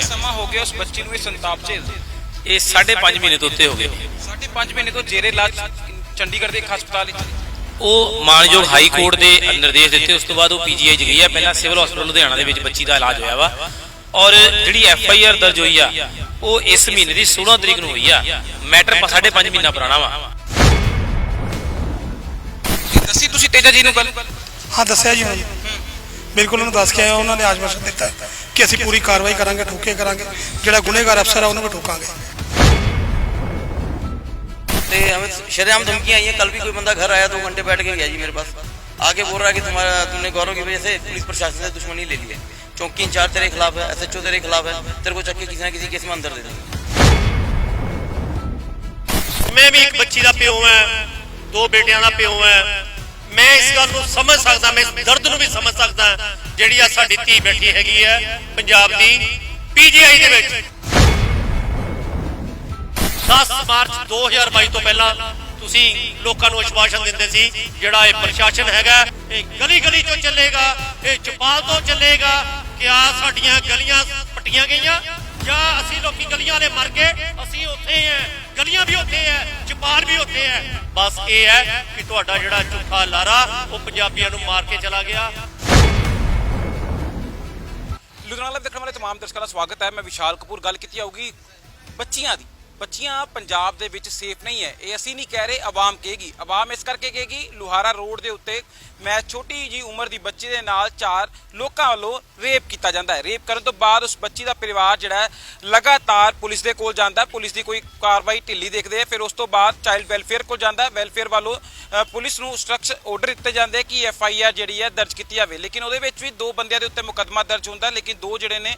ਆ ਸਮਾਂ ਹੋ ਗਿਆ ਉਸ ਬੱਚੀ ਨੂੰ ਇਹ ਸੰਤਾਪ ਝੇਲਦੇ ਇਹ 5.5 ਮਹੀਨੇ ਤੋਂ ਉੱਤੇ ਹੋ ਗਏ। ਸਾਢੇ ਪੰਜ ਮਹੀਨੇ ਤੋਂ ਜੇਰੇ ਇਲਾਜ ਚੰਡੀਗੜ੍ਹ ਦੇ ਇੱਕ ਹਸਪਤਾਲ ਵਿੱਚ। ਉਹ ਮਾਨਯੋਗ ਹਾਈ ਕੋਰਟ ਦੇ ਨਿਰਦੇਸ਼ ਦਿੱਤੇ ਉਸ ਤੋਂ ਬਾਅਦ ਉਹ ਪੀਜੀਆਈ ਚ ਗਈ ਹੈ। ਪਹਿਲਾਂ ਸਿਵਲ ਹਸਪੀਟਲ ਲੁਧਿਆਣਾ ਦੇ ਵਿੱਚ ਬੱਚੀ ਦਾ ਇਲਾਜ ਹੋਇਆ ਵਾ। ਔਰ ਜਿਹੜੀ ਐਫ ਆਈ ਆਰ ਦਰਜ ਹੋਈ ਆ ਉਹ ਇਸ ਮਹੀਨੇ ਦੀ 16 ਤਰੀਕ ਨੂੰ ਹੋਈ ਆ। ਮੈਟਰ 5.5 ਮਹੀਨਾ ਪੁਰਾਣਾ ਵਾ। ਦੱਸੀ ਤੁਸੀਂ ਤੇਜਾ ਜੀ ਨੂੰ ਗੱਲ। ਹਾਂ ਦੱਸਿਆ ਜੀ ਜੀ। ਬਿਲਕੁਲ ਉਹਨੂੰ ਦੱਸ ਕੇ ਆਇਆ ਉਹਨਾਂ ਨੇ ਆਸ਼ਵਾਸਨ ਦਿੱਤਾ ਹੈ ਕਿ ਅਸੀਂ ਪੂਰੀ ਕਾਰਵਾਈ ਕਰਾਂਗੇ ਠੋਕੇ ਕਰਾਂਗੇ ਜਿਹੜਾ ਗੁਨੇਗਾਰ ਅਫਸਰ ਆ ਉਹਨੂੰ ਵੀ ਠੋਕਾਂਗੇ ते हमें शरेआम धमकियां आई हैं कल भी कोई बंदा घर आया दो घंटे बैठ के गया जी मेरे पास आके बोल रहा है कि तुम्हारा तुमने गौरव की वजह से पुलिस प्रशासन से दुश्मनी ले ली है चौकी इंचार्ज तेरे खिलाफ है एस तेरे खिलाफ है तेरे को चक्के किसी ना किसी केस में अंदर दे देंगे ਮੈਂ ਵੀ ਇੱਕ ਬੱਚੀ ਦਾ ਪਿਓ ਹਾਂ ਦੋ ਬੇਟਿਆਂ ਦਾ ਪਿਓ ਹਾਂ ਮੈਂ ਇਸ ਗੱਲ ਨੂੰ ਸਮਝ ਸਕਦਾ, ਮੈਂ ਇਸ ਦਰਦ ਨੂੰ ਵੀ ਸਮਝ ਸਕਦਾ ਜਿਹੜੀ ਆ ਸਾਡੀ ਧੀ ਬੈਠੀ ਹੈਗੀ ਹੈ ਪੰਜਾਬ ਦੀ ਪੀਜੀਆਈ ਦੇ ਵਿੱਚ। 10 ਮਾਰਚ 2022 ਤੋਂ ਪਹਿਲਾਂ ਤੁਸੀਂ ਲੋਕਾਂ ਨੂੰ ਅਸ਼ਵਾਸਨ ਦਿੰਦੇ ਸੀ, ਜਿਹੜਾ ਇਹ ਪ੍ਰਸ਼ਾਸਨ ਹੈਗਾ, ਇਹ ਗਲੀ ਗਲੀ ਤੋਂ ਚੱਲੇਗਾ, ਇਹ ਚਪਾਲ ਤੋਂ ਚੱਲੇਗਾ ਕਿਆ ਸਾਡੀਆਂ ਗਲੀਆਂ ਪੱਟੀਆਂ ਗਈਆਂ, ਜਾਂ ਅਸੀਂ ਲੋਕੀ ਗਲੀਆਂ ਵਾਲੇ ਮਰ ਗਏ, ਅਸੀਂ ਉੱਥੇ ਹਾਂ ਗਲੀਆਂ ਵੀ ਉੱਥੇ ਹੈ ਚਪਾਲ ਵੀ ਉੱਥੇ ਹੈ। ਬਸ ਇਹ ਹੈ ਕਿ ਤੁਹਾਡਾ ਜਿਹੜਾ ਝੂਠਾ ਲਾਰਾ, ਉਹ ਪੰਜਾਬੀਆਂ ਨੂੰ ਮਾਰ ਕੇ ਚਲਾ ਗਿਆ। ਲੁਧਿਆਣਾ ਲਾਈਵ ਦੇਖਣ ਵਾਲੇ ਤਮਾਮ ਦਰਸ਼ਕਾਂ ਦਾ ਸਵਾਗਤ ਹੈ। ਮੈਂ ਵਿਸ਼ਾਲ ਕਪੂਰ, ਗੱਲ ਕੀਤੀ ਆਊਗੀ ਬੱਚੀਆਂ ਦੀ। ਬੱਚੀਆਂ ਪੰਜਾਬ ਦੇ ਵਿੱਚ ਸੇਫ ਨਹੀਂ ਹੈ। ਇਹ ਅਸੀਂ ਨਹੀਂ ਕਹਿ ਰਹੇ ਆਵਾਮ ਕਹੇਗੀ। ਆਵਾਮ ਇਸ ਕਰਕੇ ਕਹੇਗੀ, ਲੁਹਾਰਾ ਰੋਡ ਦੇ ਉੱਤੇ ਮੈਂ ਛੋਟੀ ਜੀ ਉਮਰ ਦੀ ਬੱਚੀ ਦੇ ਨਾਲ ਚਾਰ ਲੋਕਾਂ ਵੱਲੋਂ ਰੇਪ ਕੀਤਾ ਜਾਂਦਾ ਹੈ। ਰੇਪ ਕਰਨ ਤੋਂ ਬਾਅਦ ਉਸ ਬੱਚੀ ਦਾ ਪਰਿਵਾਰ ਜਿਹੜਾ ਲਗਾਤਾਰ ਪੁਲਿਸ ਦੇ ਕੋਲ ਜਾਂਦਾ ਪੁਲਿਸ ਦੀ ਕੋਈ ਕਾਰਵਾਈ ਢਿੱਲੀ ਦੇਖਦੇ ਆ ਫਿਰ ਉਸ ਤੋਂ ਬਾਅਦ ਚਾਈਲਡ ਵੈਲਫੇਅਰ ਕੋਲ ਜਾਂਦਾ ਵੈਲਫੇਅਰ ਵੱਲੋਂ ਪੁਲਿਸ ਨੂੰ ਸਟਰਕਚਰ ਆਰਡਰ ਦਿੱਤੇ ਜਾਂਦੇ ਕਿ ਐਫ ਆਈ ਆਰ ਜਿਹੜੀ ਹੈ ਦਰਜ ਕੀਤੀ ਜਾਵੇ। ਲੇਕਿਨ ਉਹਦੇ ਵਿੱਚ ਵੀ ਦੋ ਬੰਦਿਆਂ ਦੇ ਉੱਤੇ ਮੁਕੱਦਮਾ ਦਰਜ ਹੁੰਦਾ ਲੇਕਿਨ ਦੋ ਜਿਹੜੇ ਨੇ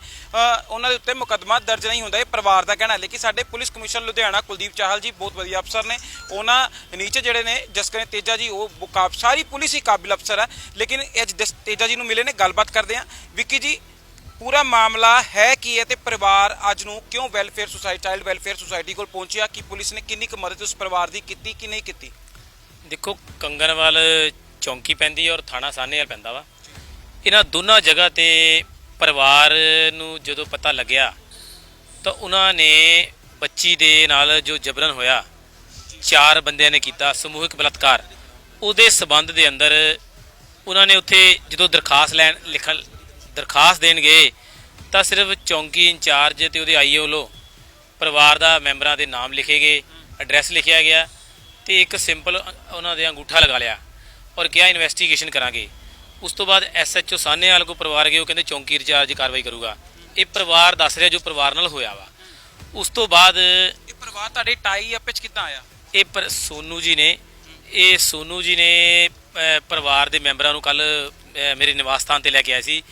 ਉਹਨਾਂ ਦੇ ਉੱਤੇ ਮੁਕੱਦਮਾ ਦਰਜ ਨਹੀਂ ਹੁੰਦਾ। ਇਹ ਪਰਿਵਾਰ ਦਾ ਕਹਿਣਾ ਲੇਕਿਨ ਸਾਡੇ ਪੁਲਿਸ ਕਮਿਸ਼ਨ ਲੁਧਿਆਣਾ, ਕੁਲਦੀਪ ਚਾਹਲ ਜੀ, ਬਹੁਤ ਵਧੀਆ ਅਫਸਰ ਨੇ। ਉਹਨਾਂ ਨੀਚੇ ਜਿਹੜੇ ਨੇ ਜਸਕਰਨ ਤੇਜਾ ਜੀ, ਉਹ ਮੁਕਾਬ ਸਾਰੀ ਪੁਲਿਸ ਹੀ ਕਾਬਿਲ ਅਫਸਰ ਹੈ ਲੇਕਿਨ ਅੱਜ ਤੇਜਾ ਜੀ ਨੂੰ ਮਿਲੇ ਨੇ, ਗੱਲਬਾਤ ਕਰਦੇ ਆ ਵਿੱਕੀ ਜੀ, ਪੂਰਾ ਮਾਮਲਾ ਹੈ ਕੀ ਹੈ ਤੇ ਪਰਿਵਾਰ ਅੱਜ ਨੂੰ ਕਿਉਂ welfare society child welfare society ਕੋਲ ਪਹੁੰਚਿਆ? ਕਿ ਪੁਲਿਸ ਨੇ ਕਿੰਨੀ ਕੁ ਮਦਦ ਉਸ ਪਰਿਵਾਰ ਦੀ ਕੀਤੀ ਕਿ ਨਹੀਂ ਕੀਤੀ? ਦੇਖੋ ਕੰਗਨਵਾਲ ਚੌਂਕੀ ਪੈਂਦੀ ਹੈ ਔਰ ਥਾਣਾ ਸਾਹਨੇਵਾਲ ਪੈਂਦਾ ਵਾ। ਇਹਨਾਂ ਦੋਨਾਂ ਜਗ੍ਹਾ ਤੇ ਪਰਿਵਾਰ ਨੂੰ ਜਦੋਂ ਪਤਾ ਲੱਗਿਆ, ਤਾਂ ਉਹਨਾਂ ਨੇ ਬੱਚੀ ਦੇ ਨਾਲ ਜੋ ਜਬਰਨ ਹੋਇਆ, ਚਾਰ ਬੰਦਿਆਂ ਨੇ ਕੀਤਾ ਸਮੂਹਿਕ ਬਲਾਤਕਾਰ। ਉਹਦੇ ਸਬੰਧ ਦੇ ਅੰਦਰ ਉਹਨਾਂ ਨੇ ਉੱਥੇ ਜਦੋਂ ਦਰਖਾਸਤ ਲੈਣ, ਲਿਖਣ, ਦਰਖਾਸਤ ਦੇਣ ਗਏ, ਤਾਂ ਸਿਰਫ ਚੌਂਕੀ ਇੰਚਾਰਜ ਤੇ ਉਹਦੇ ਆਈਓ ਵੱਲੋਂ ਪਰਿਵਾਰ ਦਾ ਮੈਂਬਰਾਂ ਦੇ ਨਾਮ ਲਿਖੇ ਗਏ, ਐਡਰੈਸ ਲਿਖਿਆ ਗਿਆ ਤੇ ਇੱਕ ਸਿੰਪਲ ਉਹਨਾਂ ਦੇ ਅੰਗੂਠਾ ਲਗਾ ਲਿਆ ਔਰ ਕਿਹਾ ਇਨਵੈਸਟੀਗੇਸ਼ਨ ਕਰਾਂਗੇ। ਉਸ ਤੋਂ ਬਾਅਦ ਐਸਐਚਓ ਸਾਹਨੇਵਾਲ ਕੋ ਪਰਿਵਾਰ ਗਏ, ਉਹ ਕਹਿੰਦੇ ਚੌਂਕੀ ਇੰਚਾਰਜ ਕਾਰਵਾਈ ਕਰੂਗਾ। ਇਹ ਪਰਿਵਾਰ ਦੱਸ ਰਿਹਾ ਜੋ ਪਰਿਵਾਰ ਨਾਲ ਹੋਇਆ ਵਾ। ਉਸ ਤੋਂ ਬਾਅਦ ਇਹ ਪਰਿਵਾਰ ਤੁਹਾਡੇ ਟਾਈ ਅਪ ਵਿੱਚ ਕਿੱਦਾਂ ਆਇਆ? ਇਹ ਪਰ ਸੋਨੂ ਜੀ ਨੇ ਇਹ ਸੋਨੂ ਜੀ ਨੇ ਅਹ, ਪਰਿਵਾਰ ਦੇ ਮੈਂਬਰਾਂ ਨੂੰ ਕੱਲ ਮੇਰੇ ਨਿਵਾਸ ਸਥਾਨ ਤੇ ਲੈ ਕੇ ਆਏ ਸੀ।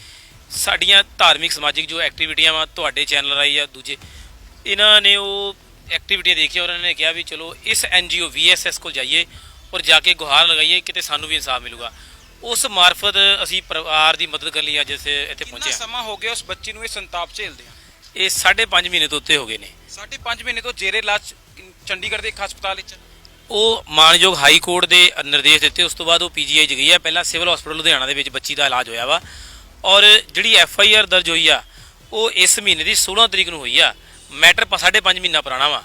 ਸਾਡੀਆਂ ਧਾਰਮਿਕ ਸਮਾਜਿਕ ਜੋ ਐਕਟੀਵਿਟੀਆਂ ਵਾ ਤੁਹਾਡੇ ਚੈਨਲ ਰਾਹੀਂ ਜਾਂ ਦੂਜੇ। ਇਹਨਾਂ ਨੇ ਉਹ ਐਕਟੀਵਿਟੀਆਂ ਦੇਖੀਆਂ ਉਹਨਾਂ ਨੇ ਕਿਹਾ ਵੀ ਚਲੋ ਇਸ ਐਨਜੀਓ ਵੀਐਸਐਸ ਕੋਲ ਜਾਈਏ ਔਰ ਜਾ ਕੇ ਗੁਹਾਰ ਲਗਾਈਏ ਕਿਤੇ ਸਾਨੂੰ ਵੀ ਇਨਸਾਫ ਮਿਲੂਗਾ। ਉਸ ਮਾਰਫਤ ਅਸੀਂ ਪਰਿਵਾਰ ਦੀ ਮਦਦ ਕਰਨ ਲਈ ਅੱਜ ਇੱਥੇ ਇੱਥੇ ਕਿੰਨਾ ਪਹੁੰਚੇ ਹਾਂ। ਸਮਾਂ ਹੋ ਗਿਆ ਉਸ ਬੱਚੀ ਨੂੰ ਇਹ ਸੰਤਾਪ ਝੇਲਦੇ ਆ ਇਹ 5.5 ਮਹੀਨੇ ਤੋਂ ਉੱਤੇ ਹੋ ਗਏ ਨੇ। ਸਾਢੇ ਪੰਜ ਮਹੀਨੇ ਤੋਂ ਜੇਰੇ ਇਲਾਜ ਚੰਡੀਗੜ੍ਹ ਦੇ ਇੱਕ ਹਸਪਤਾਲ ਵਿੱਚ। ਉਹ ਮਾਨਯੋਗ ਹਾਈ ਕੋਰਟ ਦੇ ਨਿਰਦੇਸ਼ ਦਿੱਤੇ। ਉਸ ਤੋਂ ਬਾਅਦ ਉਹ ਪੀਜੀਆਈ ਚ ਗਈ ਹੈ ਪਹਿਲਾਂ ਸਿਵਲ ਹਸਪੀਟਲ ਲੁਧਿਆਣਾ ਦੇ ਵਿੱਚ ਬੱਚੀ ਦਾ ਇਲਾਜ ਹੋਇਆ ਵਾ। ਔਰ ਜਿਹੜੀ ਐਫ ਆਈ ਆਰ ਦਰਜ ਹੋਈ ਆ ਉਹ ਇਸ ਮਹੀਨੇ ਦੀ 16 ਤਰੀਕ ਨੂੰ ਹੋਈ ਆ। ਮੈਟਰ 5.5 ਮਹੀਨਾ ਪੁਰਾਣਾ ਵਾ।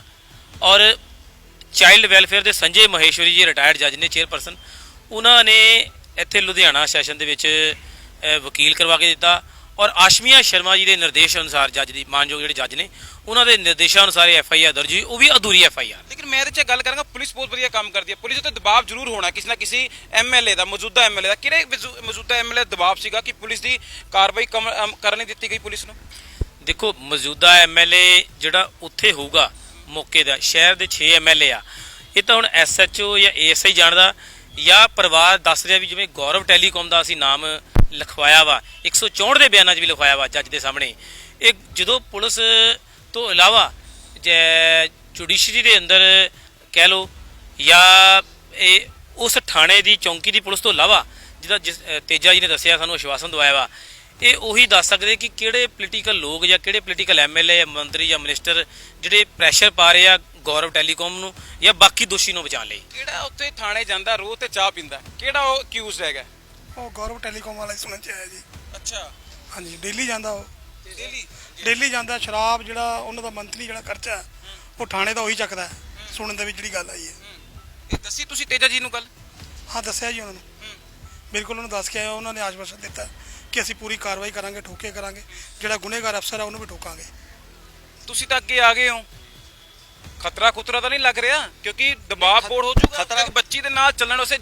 ਔਰ ਚਾਈਲਡ ਵੈਲਫੇਅਰ ਦੇ ਸੰਜੇ ਮਹੇਸ਼ਵਰੀ ਜੀ ਰਿਟਾਇਰਡ ਜੱਜ ਨੇ ਚੇਅਰਪਰਸਨ ਉਹਨਾਂ ਨੇ ਇੱਥੇ ਲੁਧਿਆਣਾ ਸੈਸ਼ਨ ਦੇ ਵਿੱਚ ਵਕੀਲ ਕਰਵਾ ਕੇ ਦਿੱਤਾ। ਔਰ ਆਸ਼ਮੀਆ ਸ਼ਰਮਾ ਜੀ ਦੇ ਨਿਰਦੇਸ਼ ਅਨੁਸਾਰ ਜੱਜ ਦੀ ਮਾਨਯੋਗ ਜਿਹੜੇ ਜੱਜ ਨੇ ਉਹਨਾਂ ਦੇ ਨਿਰਦੇਸ਼ਾਂ ਅਨੁਸਾਰ ਐਫ ਆਈ ਆਰ ਦਰਜ ਹੋਈ ਉਹ ਵੀ ਅਧੂਰੀ ਐਫ ਆਈ ਆਰ ਲੇਕਿਨ ਮੈਂ ਇਹਦੇ 'ਚ ਗੱਲ ਕਰਾਂਗਾ ਪੁਲਿਸ ਬਹੁਤ ਵਧੀਆ ਕੰਮ ਕਰਦੀ ਹੈ। ਪੁਲਿਸ ਉੱਤੇ ਦਬਾਅ ਜ਼ਰੂਰ ਹੋਣਾ ਕਿਸੇ ਨਾ ਕਿਸੇ ਐਮਐਲਏ ਦਾ ਮੌਜੂਦਾ ਐਮਐਲਏ ਦਾ। ਕਿਹੜੇ ਮੌਜੂ- ਮੌਜੂਦਾ ਐਮਐਲਏ ਦਬਾਅ ਸੀਗਾ ਕਿ ਪੁਲਿਸ ਦੀ ਕਾਰਵਾਈ ਕਰਨ ਨਹੀਂ ਦਿੱਤੀ ਗਈ ਪੁਲਿਸ ਨੂੰ? ਦੇਖੋ ਮੌਜੂਦਾ ਐਮਐਲਏ ਜਿਹੜਾ ਉੱਥੇ ਹੋਊਗਾ ਮੌਕੇ ਦਾ ਸ਼ਹਿਰ ਦੇ 6 ਐਮਐਲਏ ਆ ਇਹ ਤਾਂ ਹੁਣ ਐਸਐਚਓ ਜਾਂ ਏਐਸਆਈ ਜਾਣਦਾ। ਜਾਂ ਪਰਿਵਾਰ ਦੱਸ ਰਿਹਾ ਵੀ ਜਿਵੇਂ ਗੌਰਵ ਟੈਲੀਕਾਮ ਦਾ ਅਸੀਂ ਨਾਮ ਲਿਖਵਾਇਆ ਵਾ 164 ਦੇ ਬਿਆਨਾਂ 'ਚ ਵੀ ਲਿਖਵਾਇਆ ਵਾ ਜੱਜ ਦੇ ਸਾਹਮਣੇ। ਇਹ ਜਦੋਂ ਪੁਲਿਸ ਤੋਂ ਇਲਾਵਾ ਜੁਡੀਸ਼ਰੀ ਦੇ ਅੰਦਰ ਕਹਿ ਲਓ ਜਾਂ ਇਹ ਉਸ ਥਾਣੇ ਦੀ ਚੌਂਕੀ ਦੀ ਪੁਲਿਸ ਤੋਂ ਇਲਾਵਾ ਜਿਹਦਾ ਜਿਸ ਤੇਜਾ ਜੀ ਨੇ ਦੱਸਿਆ, ਸਾਨੂੰ ਆਸ਼ਵਾਸਨ ਦਵਾਇਆ ਵਾ, ਇਹ ਉਹੀ ਦੱਸ ਸਕਦੇ ਕਿ ਕਿਹੜੇ ਪੋਲੀਟੀਕਲ ਲੋਕ ਜਾਂ ਕਿਹੜੇ ਪੋਲੀਟੀਕਲ ਐਮਐਲਏ ਜਾਂ ਮੰਤਰੀ ਜਾਂ ਮਿਨਿਸਟਰ ਜਿਹੜੇ ਪ੍ਰੈਸ਼ਰ ਪਾ ਰਹੇ ਆ ਗੌਰਵ ਟੈਲੀਕਾਮ ਨੂੰ ਜਾਂ ਬਾਕੀ ਦੋਸ਼ੀ ਨੂੰ ਬਚਾਉਣ ਲਈ? ਕਿਹੜਾ ਉੱਥੇ ਥਾਣੇ ਜਾਂਦਾ ਰੋਜ਼ ਤੇ ਚਾਹ ਪੀਂਦਾ? ਕਿਹੜਾ ਉਹ ਅਕਿਊਜ਼ਡ ਹੈਗਾ? ਉਹ ਗੌਰਵ ਟੈਲੀਕਾਮ ਵਾਲਾ ਹੀ ਸੁਣਨ ਚ ਆਇਆ ਜੀ। ਅੱਛਾ। ਹਾਂਜੀ ਡੇਲੀ ਜਾਂਦਾ ਉਹ। ਡੇਲੀ? ਡੇਲੀ ਜਾਂਦਾ ਸ਼ਰਾਬ ਜਿਹੜਾ ਉਹਨਾਂ ਦਾ ਮੰਥਲੀ ਜਿਹੜਾ ਖਰਚਾ ਉਹ ਥਾਣੇ ਦਾ ਉਹੀ ਚੱਕਦਾ ਹੈ। ਸੁਣਨ ਦੇ ਵਿੱਚ ਜਿਹੜੀ ਗੱਲ ਆਈ ਹੈ। ਇਹ ਦੱਸੀ ਤੁਸੀਂ ਤੇਜਾ ਜੀ ਨੂੰ ਗੱਲ? ਹਾਂ ਦੱਸਿਆ ਜੀ ਉਹਨਾਂ ਨੂੰ। ਬਿਲਕੁਲ ਉਹਨਾਂ ਨੂੰ ਦੱਸ ਕੇ ਆਇਆ ਉਹਨਾਂ ਨੇ ਆਸ਼ਵਾਸਨ ਦਿੱਤਾ ਕਿ ਅਸੀਂ ਪੂਰੀ ਕਾਰਵਾਈ ਕਰਾਂਗੇ ਠੋਕੇ ਕਰਾਂਗੇ। ਜਿਹੜਾ ਗੁਨੇਗਾਰ ਅਫਸਰ ਹੈ ਉਹਨੂੰ ਵੀ ਠੋਕਾਂਗੇ। ਤੁਸੀਂ ਤਾਂ ਅੱਗੇ ਆ ਗਏ ਹੋ। ਖਤਰਾ ਖੁਤਰਾ ਤਾਂ ਨਹੀਂ ਲੱਗ ਰਿਹਾ ਕਿਉਂਕਿ ਦਬਾਅ ਖਤ- ਬੋੜ ਹੋ ਜਾਊਗਾ ਖਤਰਾ- ਇੱਕ ਬੱਚੀ ਦੇ ਨਾਲ ਚੱਲਣ ਉਸੇ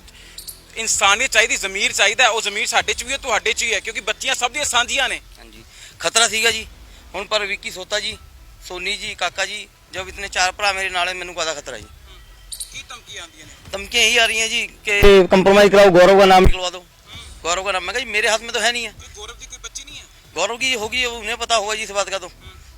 ਇਨਸਾਨੀਅਤ ਚਾਹੀਦੀ ਜ਼ਮੀਰ ਚਾਹੀਦਾ ਉਹ ਜ਼ਮੀਰ ਸਾਡੇ 'ਚ ਵੀ ਹੈ ਤੁਹਾਡੇ 'ਚ ਵੀ ਹੈ ਕਿਉਂਕਿ ਬੱਚੀਆਂ ਸਭ ਦੀਆਂ ਸਾਂਝੀਆਂ ਨੇ ਹਾਂਜੀ ਖਤਰਾ ਸੀਗਾ ਜੀ ਹੁਣ ਪਰ ਵਿੱਕੀ ਸੋਤਾ ਜੀ ਸੋਨੀ ਜੀ ਕਾਕਾ ਜੀ ਜਬ ਇਤਨੇ ਚਾਰ ਭਰਾ ਮੇਰੇ ਨਾਲ ਹੈ ਮੈਨੂੰ ਕਾਹਦਾ ਖਤਰਾ ਜੀ ਕੀ ਧਮਕੀਆਂ ਆਉਂਦੀਆਂ ਨੇ धमकियां यही आ रही हैं जी कि कंप्रोमाइज कराओ गौरव का नाम निकलवा दो गौरव का नाम मैं कहा जी मेरे हाथ में तो है नहीं है ਕੋਈ ਗੌਰਵ ਦੀ ਕੋਈ ਬੱਚੀ ਨਹੀਂ ਹੈ गौरव की होगी वो उन्हें पता होगा जी इस बात का तो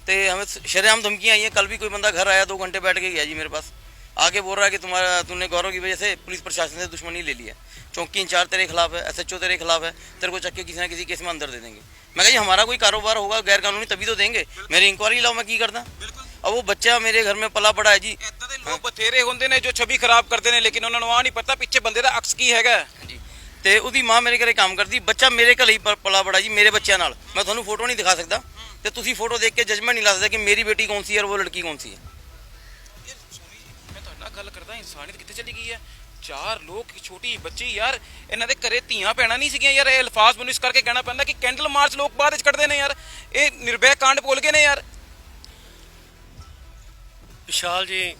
ते हमें शरेआम धमकियां आई हैं कल भी कोई बंदा घर आया दो घंटे बैठ के गया जी मेरे पास आके बोल रहा है कि तुम्हारा तुमने गौरव की वजह से पुलिस प्रशासन से दुश्मनी ले ली है चौकी इंचार्ज तेरे खिलाफ है एसएचओ तेरे खिलाफ है तेरे को चक्के किसी ना किसी केस में अंदर दे देंगे मैं कहा जी हमारा कोई कारोबार होगा गैर कानूनी तभी तो देंगे मेरी इंक्वायरी लाओ मैं की करता ਬਿਲਕੁਲ अब वो बच्चा मेरे घर में पला पड़ा है जी ਇਦਾਂ ਦੇ ਲੋਕ ਬਥੇਰੇ ਹੁੰਦੇ ਨੇ ਜੋ ਛਵੀ ਖਰਾਬ ਕਰਦੇ ਨੇ ਲੇਕਿਨ ਉਹਨਾਂ ਨੂੰ ਆ ਨਹੀਂ ਪਤਾ ਪਿੱਛੇ ਬੰਦੇ ਦਾ ਅਕਸ ਕੀ ਹੈਗਾ ਹਾਂਜੀ ਤੇ ਉਹਦੀ ਮਾਂ ਮੇਰੇ ਘਰੇ ਕੰਮ ਕਰਦੀ ਬੱਚਾ ਮੇਰੇ ਘਰੇ ਹੀ ਪ- ਪਲਾ ਬੜਾ ਜੀ ਮੇਰੇ ਬੱਚਿਆਂ ਨਾਲ ਮੈਂ ਤੁਹਾਨੂੰ ਫੋਟੋ ਨਹੀਂ ਦਿਖਾ ਸਕਦਾ ਤੇ ਤੁਸੀਂ ਫੋਟੋ ਦੇਖ ਕੇ ਜਜਮੈਂਟ ਨਹੀਂ ਲਾ ਸਕਦੇ ਕਿ ਮੇਰੀ ਬੇਟੀ ਕੌਣ ਸੀ ਹੈ ਔਰ ਉਹ ਲੜਕੀ ਕੌਣ ਸੀ। ਹੈ ਮੈਂ ਤੁਹਾਡੇ ਨਾਲ ਗੱਲ ਕਰਦਾ ਇਨਸਾਨੀਅਤ ਕਿੱਥੇ ਚਲੀ ਗਈ ਹੈ? ਚਾਰ ਲੋਕ ਇੱਕ ਛੋਟੀ ਬੱਚੀ ਯਾਰ ਇਹਨਾਂ ਦੇ ਘਰੇ ਧੀਆਂ ਪੈਣਾ ਨਹੀਂ ਸੀਗੀਆਂ ਯਾਰ ਇਹ ਅਲਫਾਜ਼ ਮੈਨੂੰ ਇਸ ਕਰਕੇ ਕਹਿਣਾ ਪੈਂਦਾ ਕਿ ਕੈਂਡਲ ਮਾਰਚ ਲੋਕ ਬਾਅਦ ਵਿੱਚ ਕੱਢਦੇ ਨੇ ਯਾਰ। ਇਹ ਨਿਰਭੈ ਕਾਂਡ ਬੋਲ ਗਏ ਨੇ ਯਾਰ। ਵਿਸ਼ਾਲ ਜੀ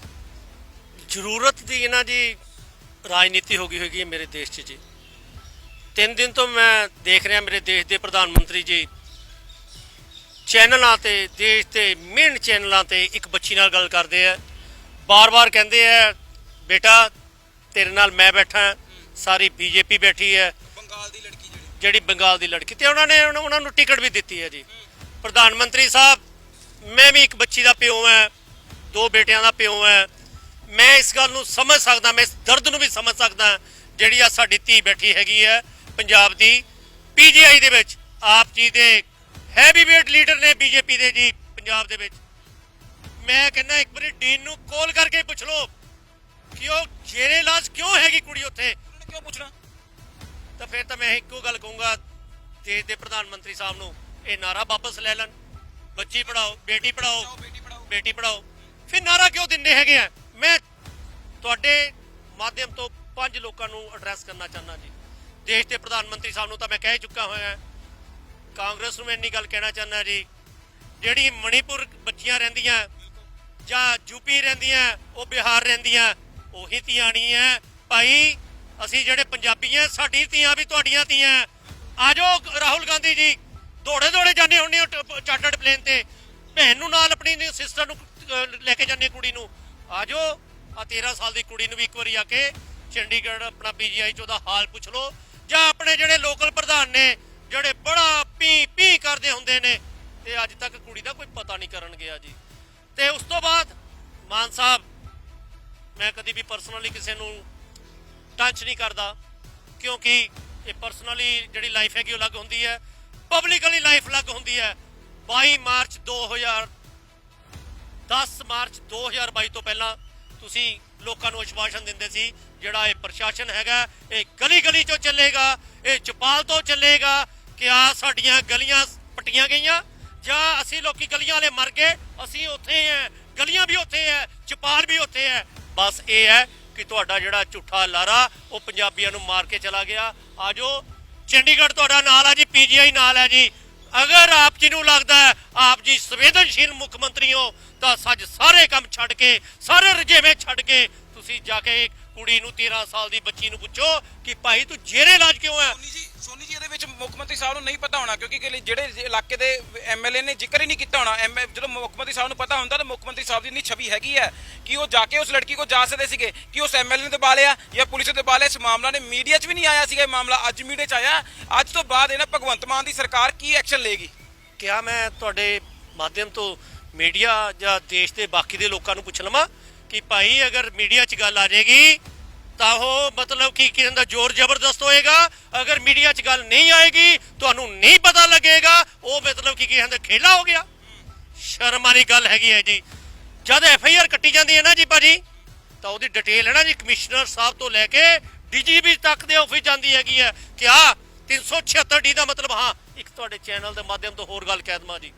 ਜ਼ਰੂਰਤ ਦੀ ਇਹਨਾਂ ਦੀ ਰਾਜਨੀਤੀ ਹੋ ਗਈ ਹੋਈ ਹੈ ਮੇਰੇ ਦੇਸ਼ 'ਚ ਜੀ। ਤਿੰਨ ਦਿਨ ਤੋਂ ਮੈਂ ਦੇਖ ਰਿਹਾ ਮੇਰੇ ਦੇਸ਼ ਦੇ ਪ੍ਰਧਾਨ ਮੰਤਰੀ ਜੀ ਚੈਨਲਾਂ ਤੇ ਦੇਸ਼ ਦੇ ਮੇਨ ਚੈਨਲਾਂ ਤੇ ਇੱਕ ਬੱਚੀ ਨਾਲ ਗੱਲ ਕਰਦੇ ਆ। ਬਾਰ-ਬਾਰ ਕਹਿੰਦੇ ਆ ਬੇਟਾ ਤੇਰੇ ਨਾਲ ਮੈਂ ਬੈਠਾ ਸਾਰੀ ਬੀਜੇਪੀ ਬੈਠੀ ਹੈ। ਬੰਗਾਲ ਦੀ ਲੜਕੀ ਜਿਹੜੀ। ਜਿਹੜੀ ਬੰਗਾਲ ਦੀ ਲੜਕੀ ਤੇ ਉਹਨਾਂ ਨੇ ਉਹਨਾਂ ਉਹਨਾਂ ਨੂੰ ਟਿਕਟ ਵੀ ਦਿੱਤੀ ਹੈ ਜੀ। ਪ੍ਰਧਾਨ ਮੰਤਰੀ ਸਾਹਿਬ ਮੈਂ ਵੀ ਇੱਕ ਬੱਚੀ ਦਾ ਪਿਓ ਹਾਂ ਦੋ ਬੇਟਿਆਂ ਦਾ ਪਿਓ ਹਾਂ। ਮੈਂ ਇਸ ਗੱਲ ਨੂੰ ਸਮਝ ਸਕਦਾ ਮੈਂ ਇਸ ਦਰਦ ਨੂੰ ਵੀ ਸਮਝ ਸਕਦਾ ਜਿਹੜੀ ਆ ਸਾਡੀ ਧੀ ਬੈਠੀ ਹੈਗੀ ਹੈ ਪੰਜਾਬ ਦੀ। ਪੀਜੀਆਈ ਦੇ ਵਿੱਚ ਆਪ ਜੀ ਦੇ ਹੈਵੀ ਵੇਟ ਲੀਡਰ ਨੇ ਬੀਜੇਪੀ ਦੇ ਜੀ ਪੰਜਾਬ ਦੇ ਵਿੱਚ। ਮੈਂ ਕਹਿੰਦਾ ਇੱਕ ਵਾਰੀ ਡੀਨ ਨੂੰ ਕਾਲ ਕਰਕੇ ਪੁੱਛ ਲਓ ਕਿ ਉਹ ਜੇਰੇ ਇਲਾਜ ਕਿਉਂ ਹੈਗੀ ਕੁੜੀ ਉੱਥੇ? ਉਹਨਾਂ ਨੇ ਕਿਉਂ ਪੁੱਛਣਾ? ਤਾਂ ਫਿਰ ਤਾਂ ਮੈਂ ਇੱਕੋ ਗੱਲ ਕਹੂੰਗਾ ਦੇਸ਼ ਦੇ ਪ੍ਰਧਾਨ ਮੰਤਰੀ ਸਾਹਿਬ ਨੂੰ ਇਹ ਨਾਰਾ ਵਾਪਸ ਲੈ ਲੈਣ। ਬੱਚੀ ਪੜਾਓ ਬੇਟੀ ਪੜਾਓ ਬੇਟੀ ਪੜਾਓ ਬੇਟੀ ਪੜਾਓ ਫਿਰ ਨਾਰਾ ਕਿਉਂ ਦਿੰਦੇ ਹੈਗੇ ਆ? ਮੈਂ ਤੁਹਾਡੇ ਮਾਧਿਅਮ ਤੋਂ ਪੰਜ ਲੋਕਾਂ ਨੂੰ ਐਡਰੈਸ ਕਰਨਾ ਚਾਹੁੰਦਾ ਜੀ। ਦੇਸ਼ ਦੇ ਪ੍ਰਧਾਨ ਮੰਤਰੀ ਸਾਹਿਬ ਨੂੰ ਤਾਂ ਮੈਂ ਕਹਿ ਚੁੱਕਾ ਹੋਇਆ। ਕਾਂਗਰਸ ਨੂੰ ਮੈਂ ਇੰਨੀ ਗੱਲ ਕਹਿਣਾ ਚਾਹੁੰਦਾ ਜੀ, ਜਿਹੜੀ ਮਣੀਪੁਰ ਬੱਚੀਆਂ ਰਹਿੰਦੀਆਂ, ਜਾਂ ਯੂਪੀ ਰਹਿੰਦੀਆਂ, ਉਹ ਬਿਹਾਰ ਰਹਿੰਦੀਆਂ, ਉਹੀ ਧੀਆਂ ਨਹੀਂ ਹੈ ਭਾਈ, ਅਸੀਂ ਜਿਹੜੇ ਪੰਜਾਬੀ ਆ ਸਾਡੀ ਧੀਆਂ ਵੀ ਤੁਹਾਡੀਆਂ ਧੀਆਂ ਆਜੋ ਰਾਹੁਲ ਗਾਂਧੀ ਜੀ, ਦੌੜੇ ਦੌੜੇ ਜਾਂਦੇ ਹੁੰਦੇ ਹੋ ਚਾਰਟਰਡ ਪਲੇਨ ਤੇ। ਭੈਣ ਨੂੰ ਨਾਲ ਆਪਣੀ ਸਿਸਟਰ ਨੂੰ ਲੈ ਕੇ ਜਾਂਦੇ ਕੁੜੀ ਨੂੰ। ਆਜੋ ਆ 13 ਸਾਲ ਦੀ ਕੁੜੀ ਨੂੰ ਵੀ ਇੱਕ ਵਾਰੀ ਆ ਕੇ ਚੰਡੀਗੜ੍ਹ ਆਪਣਾ ਪੀਜੀਆਈ ਚ ਉਹਦਾ ਹਾਲ ਪੁੱਛ ਲਓ। ਜਾਂ ਆਪਣੇ ਜਿਹੜੇ ਲੋਕਲ ਪ੍ਰਧਾਨ ਨੇ ਜਿਹੜੇ ਬੜਾ ਪੀ ਪੀ ਕਰਦੇ ਹੁੰਦੇ ਨੇ, ਤੇ ਅੱਜ ਤੱਕ ਕੁੜੀ ਦਾ ਕੋਈ ਪਤਾ ਨਹੀਂ ਕਰਨ ਗਿਆ ਜੀ। ਤੇ ਉਸ ਤੋਂ ਬਾਅਦ ਮਾਨ ਸਾਹਿਬ, ਮੈਂ ਕਦੀ ਵੀ ਪਰਸਨਲੀ ਕਿਸੇ ਨੂੰ ਟੱਚ ਨਹੀਂ ਕਰਦਾ, ਕਿਉਂਕਿ ਇਹ ਪਰਸਨਲੀ ਜਿਹੜੀ ਲਾਈਫ ਹੈਗੀ ਉਹ ਅਲੱਗ ਹੁੰਦੀ ਹੈ ਪਬਲਿਕਲੀ ਲਾਈਫ ਅਲੱਗ ਹੁੰਦੀ ਹੈ। 22 ਮਾਰਚ 2000 10 ਮਾਰਚ 2022 ਤੋਂ ਪਹਿਲਾਂ ਤੁਸੀਂ ਲੋਕਾਂ ਨੂੰ ਅਸ਼ਵਾਸਨ ਦਿੰਦੇ ਸੀ, ਜਿਹੜਾ ਇਹ ਪ੍ਰਸ਼ਾਸਨ ਹੈਗਾ, ਇਹ ਗਲੀ ਗਲੀ ਚੋਂ ਚੱਲੇਗਾ, ਇਹ ਚਪਾਲ ਤੋਂ ਚੱਲੇਗਾ ਕਿ ਆ ਸਾਡੀਆਂ ਗਲੀਆਂ ਪੱਟੀਆਂ ਗਈਆਂ? ਜਾਂ ਅਸੀਂ ਲੋਕੀ ਗਲੀਆਂ ਵਾਲੇ ਮਰ ਗਏ, ਅਸੀਂ ਉੱਥੇ ਆ ਗਲੀਆਂ ਵੀ ਉੱਥੇ ਆ ਚਪਾਲ ਵੀ ਉੱਥੇ ਹੈ ਬਸ ਇਹ ਹੈ ਕਿ ਤੁਹਾਡਾ ਜਿਹੜਾ ਝੂਠਾ ਲਾਰਾ, ਉਹ ਪੰਜਾਬੀਆਂ ਨੂੰ ਮਾਰ ਕੇ ਚਲਾ ਗਿਆ। ਆਜੋ ਚੰਡੀਗੜ੍ਹ ਤੁਹਾਡਾ ਨਾਲ ਹੈ ਜੀ, ਪੀਜੀਆਈ ਨਾਲ ਹੈ ਜੀ। ਅਗਰ ਆਪ ਜੀ ਨੂੰ ਲੱਗਦਾ ਹੈ, ਆਪ ਜੀ ਸੰਵੇਦਨਸ਼ੀਲ ਮੁੱਖ ਮੰਤਰੀ ਹੋ ਤਾਂ ਸੱਜ ਸਾਰੇ ਕੰਮ ਛੱਡ ਕੇ, ਸਾਰੇ ਰਜੇਵੇਂ ਛੱਡ ਕੇ ਤੁਸੀਂ ਜਾ ਕੇ ਕੁੜੀ ਨੂੰ 13 ਸਾਲ ਦੀ ਬੱਚੀ ਨੂੰ ਪੁੱਛੋ ਕਿ ਭਾਈ ਤੂੰ ਜੇਰੇ ਇਲਾਜ ਕਿਉਂ ਹੈ ਸੋਨੀ ਜੀ ਸੋਨੀ ਜੀ, ਇਹਦੇ ਮੁੱਖ ਮੰਤਰੀ ਸਾਹਿਬ ਨੂੰ ਨਹੀਂ ਪਤਾ ਹੋਣਾ, ਕਿਉਂਕਿ ਜਿਹੜੇ ਇਲਾਕੇ ਦੇ ਐਮਐਲਏ ਨੇ ਜ਼ਿਕਰ ਹੀ ਨਹੀਂ ਕੀਤਾ ਹੋਣਾ ਜਦੋਂ ਮੁੱਖ ਮੰਤਰੀ ਸਾਹਿਬ ਨੂੰ ਪਤਾ ਹੁੰਦਾ, ਤਾਂ ਮੁੱਖ ਮੰਤਰੀ ਸਾਹਿਬ ਦੀ ਇੰਨੀ ਛਵੀ ਹੈਗੀ ਹੈ ਕਿ ਉਹ ਜਾ ਕੇ ਉਸ ਲੜਕੀ ਕੋਲ ਜਾ ਸਕਦੇ ਸੀਗੇ, ਕਿ ਉਸ ਐਮਐਲਏ ਨੇ ਦਬਾ ਲਿਆ ਜਾਂ ਪੁਲਿਸ ਨੇ ਦਬਾ ਲਿਆ। ਇਸ ਮਾਮਲਾ ਨੇ ਮੀਡੀਆ 'ਚ ਵੀ ਨਹੀਂ ਆਇਆ ਸੀਗਾ ਇਹ ਮਾਮਲਾ, ਅੱਜ ਮੀਡੀਆ 'ਚ ਆਇਆ। ਅੱਜ ਤੋਂ ਬਾਅਦ ਇਹਨਾਂ ਭਗਵੰਤ ਮਾਨ ਦੀ ਸਰਕਾਰ ਕੀ ਐਕਸ਼ਨ ਲਏਗੀ? ਕਿਹਾ ਮੈਂ ਤੁਹਾਡੇ ਮਾਧਿਅਮ ਤੋਂ ਮੀਡੀਆ ਜਾਂ ਦੇਸ਼ ਦੇ ਬਾਕੀ ਦੇ ਲੋਕਾਂ ਨੂੰ ਪੁੱਛ ਲਵਾਂ ਕਿ ਭਾਈ ਅਗਰ ਮੀਡੀਆ 'ਚ ਗੱਲ ਆ ਜਾਏਗੀ ਤਾਂ ਉਹ ਮਤਲਬ ਕਿ ਕਿਸੇ ਦਾ ਜ਼ੋਰ ਜ਼ਬਰਦਸਤ ਹੋਏਗਾ? ਅਗਰ ਮੀਡੀਆ 'ਚ ਗੱਲ ਨਹੀਂ ਆਏਗੀ, ਤੁਹਾਨੂੰ ਨਹੀਂ ਪਤਾ ਲੱਗੇਗਾ, ਉਹ ਮਤਲਬ ਕਿ ਕਹਿੰਦੇ ਖੇਲਾ ਹੋ ਗਿਆ? ਸ਼ਰਮ ਵਾਲੀ ਗੱਲ ਹੈਗੀ ਹੈ ਜੀ। ਜਦ ਐਫ ਆਈ ਆਰ ਕੱਟੀ ਜਾਂਦੀ ਹੈ ਨਾ ਜੀ ਭਾਜੀ, ਤਾਂ ਉਹਦੀ ਡਿਟੇਲ ਹੈ ਨਾ ਜੀ, ਕਮਿਸ਼ਨਰ ਸਾਹਿਬ ਤੋਂ ਲੈ ਕੇ ਡੀਜੀਪੀ ਤੱਕ ਦੇ ਆਫਿਸ ਜਾਂਦੀ ਹੈਗੀ ਹੈ ਕਿ ਆ 376 ਡੀ ਦਾ ਮਤਲਬ, ਹਾਂ, ਇੱਕ ਤੁਹਾਡੇ ਚੈਨਲ ਦੇ ਮਾਧਿਅਮ ਤੋਂ ਹੋਰ ਗੱਲ ਕਹਿ ਦਵਾਂ ਜੀ।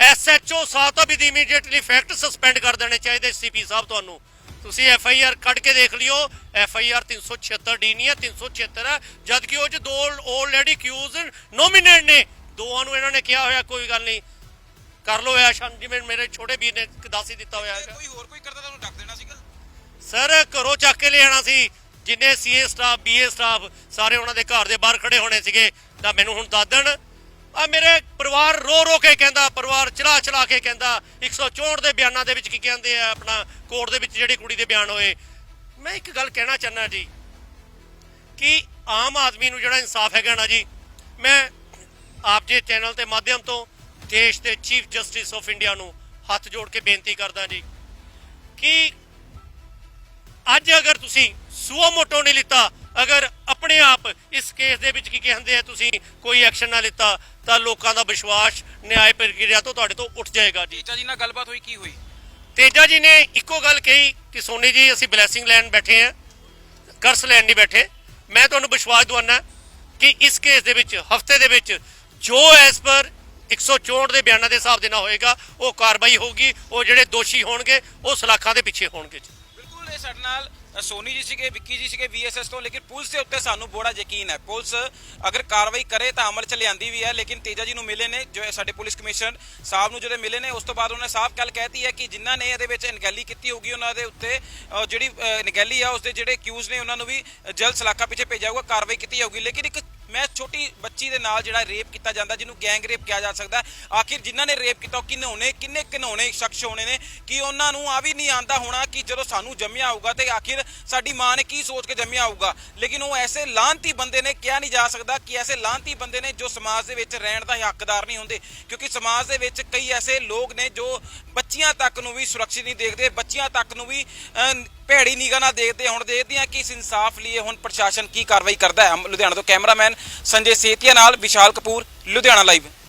ਐਸਐਚਓ ਸਾਹਿਬ ਤੋਂ ਵੀ ਇਮੀਡੀਏਟਲੀ ਫੈਕਟ ਸਸਪੈਂਡ ਕਰ ਦੇਣੇ ਚਾਹੀਦੇ ਸੀਪੀ ਸਾਹਿਬ ਤੁਹਾਨੂੰ। ਤੁਸੀਂ ਐਫ ਆਈ ਆਰ ਕੱਢ ਕੇ ਦੇਖ ਲਿਓ। ਐਫ ਆਈ ਆਰ 376 ਡੀ ਨਹੀਂ ਹੈ 376 ਹੈ। ਜਦ ਕਿ ਉਹ ਚ ਦੋ ਆਲਰੇਡੀ ਅਕਿਊਜ਼ ਨੋਮੀਨੇਟ ਨੇ। ਦੋਵਾਂ ਨੂੰ ਇਹਨਾਂ ਨੇ ਕਿਹਾ ਹੋਇਆ ਕੋਈ ਗੱਲ ਨਹੀਂ। ਕਰ ਲਓ ਐਸ਼ਨ ਜਿਵੇਂ ਮੇਰੇ ਛੋਟੇ ਵੀਰ ਨੇ ਦੱਸ ਹੀ ਦਿੱਤਾ ਹੋਇਆ ਹੈਗਾ। ਕੋਈ ਹੋਰ ਕੋਈ ਕਰਦਾ ਤੁਹਾਨੂੰ ਡੱਕ ਦੇਣਾ ਸੀਗਾ। ਸਰ ਘਰੋਂ ਚੱਕ ਕੇ ਲੈ ਆਣਾ ਸੀ। ਜਿੰਨੇ ਸੀਏ ਸਟਾਫ ਬੀਏ ਸਟਾਫ ਸਾਰੇ ਉਹਨਾਂ ਦੇ ਘਰ ਦੇ ਬਾਹਰ ਖੜੇ ਹੋਣੇ ਸੀਗੇ। ਤਾਂ ਮੈਨੂੰ ਹੁਣ ਦੱਸ ਦੇਣ। ਆ ਮੇਰੇ ਪਰਿਵਾਰ ਰੋ ਰੋ ਕੇ ਕਹਿੰਦਾ, ਪਰਿਵਾਰ ਚਲਾ ਚਲਾ ਕੇ ਕਹਿੰਦਾ 164 ਦੇ ਬਿਆਨਾਂ ਦੇ ਵਿੱਚ ਕੀ ਕਹਿੰਦੇ ਆ, ਆਪਣਾ ਕੋਰਟ ਦੇ ਵਿੱਚ ਜਿਹੜੀ ਕੁੜੀ ਦੇ ਬਿਆਨ ਹੋਏ। ਮੈਂ ਇੱਕ ਗੱਲ ਕਹਿਣਾ ਚਾਹੁੰਦਾ ਜੀ, ਕਿ ਆਮ ਆਦਮੀ ਨੂੰ ਜਿਹੜਾ ਇਨਸਾਫ ਹੈਗਾ ਨਾ ਜੀ, ਮੈਂ ਆਪ ਜੇ ਚੈਨਲ ਤੇ ਮਾਧਿਅਮ ਤੋਂ ਦੇਸ਼ ਦੇ ਚੀਫ ਜਸਟਿਸ ਆਫ ਇੰਡੀਆ ਨੂੰ ਹੱਥ ਜੋੜ ਕੇ ਬੇਨਤੀ ਕਰਦਾ ਜੀ, ਕਿ ਅੱਜ ਅਗਰ ਤੁਸੀਂ ਸੂਆ ਮੋਟੋ ਨਹੀਂ ਲਿੱਤਾ ਅਗਰ ਆਪਣੇ ਆਪ ਇਸ ਕੇਸ ਦੇ ਵਿੱਚ ਕੀ ਕਹਿੰਦੇ ਆ ਤੁਸੀਂ ਕੋਈ ਐਕਸ਼ਨ ਨਾ ਲਿੱਤਾ ਤਾਂ ਲੋਕਾਂ ਦਾ ਵਿਸ਼ਵਾਸ ਨਿਆਂ ਪ੍ਰਕਿਰਿਆ ਤੋਂ ਤੁਹਾਡੇ ਤੋਂ ਉੱਠ ਜਾਏਗਾ ਜੀ। ਟੀਚਾ ਜੀ ਨਾਲ ਗੱਲਬਾਤ ਹੋਈ ਕੀ ਹੋਈ? ਤੇਜਾ ਜੀ ਨੇ ਇੱਕੋ ਗੱਲ ਕਹੀ ਕਿ ਸੋਨੀ ਜੀ ਅਸੀਂ ਬਲੇਸਿੰਗ ਲੈਣ ਬੈਠੇ ਆ ਕਰਸ ਲੈਣ ਨਹੀਂ ਬੈਠੇ। ਮੈਂ ਤੁਹਾਨੂੰ ਵਿਸ਼ਵਾਸ ਦਵਾਨਾ ਕਿ ਇਸ ਕੇਸ ਦੇ ਵਿੱਚ ਹਫ਼ਤੇ ਦੇ ਵਿੱਚ ਜੋ ਐਸ ਪਰ 164 ਦੇ ਬਿਆਨਾਂ ਦੇ ਹਿਸਾਬ ਦੇ ਨਾਲ ਹੋਏਗਾ ਉਹ ਕਾਰਵਾਈ ਹੋਊਗੀ ਉਹ ਜਿਹੜੇ ਦੋਸ਼ੀ ਹੋਣਗੇ ਉਹ ਸਲਾਖਾਂ ਦੇ ਪਿੱਛੇ ਹੋਣਗੇ ਜੀ। ਬਿਲਕੁਲ ਇਹ ਸਾਡੇ ਨਾਲ ਸੋਨੀ ਜੀ ਸੀਗੇ ਵਿੱਕੀ ਜੀ ਸੀਗੇ ਵੀਐਸਐਸ ਤੋਂ ਲੇਕਿਨ ਪੁਲਿਸ ਦੇ ਉੱਤੇ ਸਾਨੂੰ ਬੋੜਾ ਯਕੀਨ ਹੈ। ਪੁਲਿਸ ਅਗਰ ਕਾਰਵਾਈ ਕਰੇ ਤਾਂ ਅਮਲ ਚ ਲਿਆਂਦੀ ਵੀ ਹੈ ਲੇਕਿਨ ਤੇਜਾ ਜੀ ਨੂੰ ਮਿਲੇ ਨੇ ਜੋ ਸਾਡੇ ਪੁਲਿਸ ਕਮਿਸ਼ਨਰ ਸਾਹਿਬ ਨੂੰ ਜਿਹੜੇ ਮਿਲੇ ਨੇ ਉਸ ਤੋਂ ਬਾਅਦ ਉਹਨਾਂ ਨੇ ਸਾਫ਼ ਗੱਲ ਕਹਿਤੀ ਹੈ ਕਿ ਜਿਨ੍ਹਾਂ ਨੇ ਇਹਦੇ ਵਿੱਚ ਅਣਗਹਿਲੀ ਕੀਤੀ ਹੋਊਗੀ ਉਹਨਾਂ ਦੇ ਉੱਤੇ ਜਿਹੜੀ ਅ, ਅਣਗਹਿਲੀ ਆ ਉਸ ਦੇ ਜਿਹੜੇ ਅਕਿਊਜ਼ ਨੇ ਉਹਨਾਂ ਨੂੰ ਵੀ ਜਲਦ ਸਲਾਖਾ ਪਿੱਛੇ ਭੇਜਿਆ ਹੋਊਗਾ ਕਾਰਵਾਈ ਕੀਤੀ ਜਾਊਗੀ। ਲੇਕਿਨ ਇੱਕ ਮੈਂ ਛੋਟੀ ਬੱਚੀ ਦੇ ਨਾਲ ਜਿਹੜਾ ਰੇਪ ਕੀਤਾ ਜਾਂਦਾ, ਜਿਹਨੂੰ ਗੈਂਗ ਰੇਪ ਕਿਹਾ ਜਾ ਸਕਦਾ, ਆਖਿਰ ਜਿਨ੍ਹਾਂ ਨੇ ਰੇਪ ਕੀਤਾ, ਉਹ ਕਿੰਨੇ ਹੋਣੇ ਕਿੰਨੇ ਕਿਨੋਣੇ ਸ਼ਖਸ ਹੋਣੇ ਨੇ, ਕਿ ਉਹਨਾਂ ਨੂੰ ਆ ਵੀ ਨਹੀਂ ਆਂਦਾ ਹੋਣਾ ਕਿ ਜਦੋਂ ਸਾਨੂੰ ਜੰਮਿਆ ਹੋਊਗਾ ਤੇ ਆਖਿਰ ਸਾਡੀ ਮਾਂ ਨੇ ਕੀ ਸੋਚ ਕੇ ਜੰਮਿਆ ਹੋਊਗਾ। ਲੇਕਿਨ ਉਹ ਐਸੇ ਲਾਂਤੀ ਬੰਦੇ ਨੇ, ਕਿਹਾ ਨਹੀਂ ਜਾ ਸਕਦਾ ਕਿ ਐਸੇ ਲਾਂਤੀ ਬੰਦੇ ਨੇ ਜੋ ਸਮਾਜ ਦੇ ਵਿੱਚ ਰਹਿਣ ਦਾ ਹੱਕਦਾਰ ਨਹੀਂ ਹੁੰਦੇ, ਕਿਉਂਕਿ ਸਮਾਜ ਦੇ ਵਿੱਚ ਕਈ ਐਸੇ ਲੋਕ ਨੇ ਜੋ ਬੱਚੀਆਂ ਤੱਕ ਨੂੰ ਵੀ ਸੁਰੱਖਿਅਤ ਨਹੀਂ ਦੇਖਦੇ, ਬੱਚੀਆਂ ਤੱਕ ਨੂੰ ਵੀ ਭੈੜੀ ਨਿਗਾਹ ਨਾਲ ਦੇਖਦੇ ਹੁਣ ਦੇਖਦੇ ਹਾਂ ਕਿ ਇਸ ਇਨਸਾਫ ਲਈ ਹੁਣ ਪ੍ਰਸ਼ਾਸਨ ਕੀ ਕਾਰਵਾਈ ਕਰਦਾ ਹੈ। ਲੁਧਿਆਣਾ ਤੋਂ ਕੈਮਰਾਮੈਨ ਸੰਜੇ ਸੇਤੀਆ ਨਾਲ ਵਿਸ਼ਾਲ ਕਪੂਰ, ਲੁਧਿਆਣਾ ਲਾਈਵ।